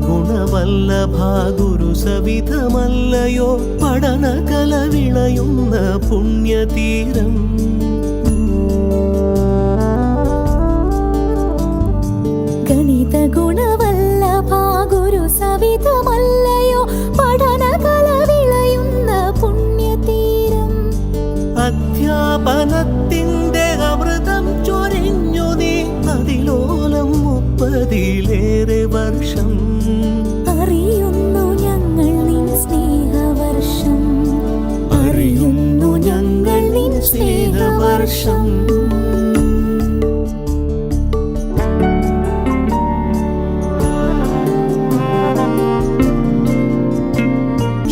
ഗുണവല്ലഭ ഗുരു സവിധമല്ലയോ? പഠന കല വിളയുന്ന പുണ്യതീരം. ഗണിത ഗുണവല്ലഭ ഗുരു സവിധമല്ലയോ? പഠന കല വിളയുന്ന പുണ്യതീരം. അധ്യാപനത്തിന്റെ അമൃതം ചൊരിഞ്ഞു നീ അതിലോലം മുപ്പതിലേറെ വർഷം. സ്നേഹവർഷം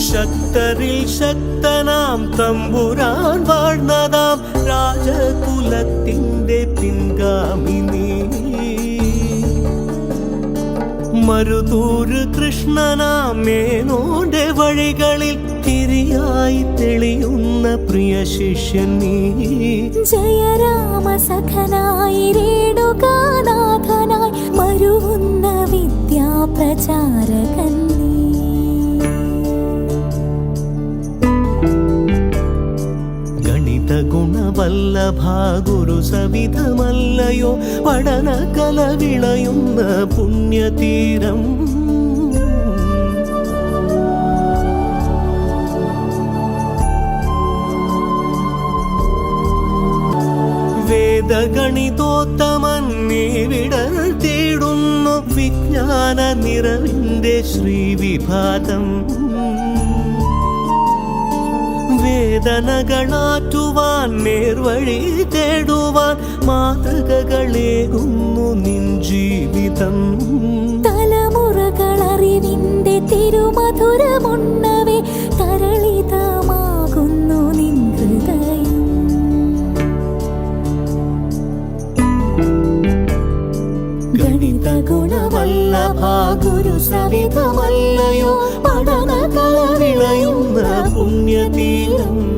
ശക്തരിൽ ശക്തനാം തമ്പുരാൻ വാഴ്ന്നതാം രാജകുലത്തിന്റെ പിൻഗാമിനി മരുതൂര് കൃഷ്ണനാം മേനോന്റെ വഴികളിൽ തിരിയായി തെളിയുന്ന പ്രിയ ശിഷ്യൻ നീ. ജയരാമ സഖനായി രേണുകാനാഥനായി മരുവുന്ന വിദ്യാപ്രചാരകൻ ഗുണവല്ലഭാഗുരു സവിധമല്ലയോ പഠന കല വിളയുന്ന പുണ്യതീരം. വേദഗണിതോത്തമൻ നീ വിടൽ തേടുന്നു വിജ്ഞാന നിറവിന്റെ ശ്രീവിഭാതം. വേദനകളാറ്റുവാൻ നേർവഴി തേടുവാൻ മാതൃകകളേകുന്നു നിൻ ജീവിതം. ഗുണവല്ലഭ ഗുരു സവിധമല്ലയോ പഠന കല പുണ്യതീരം.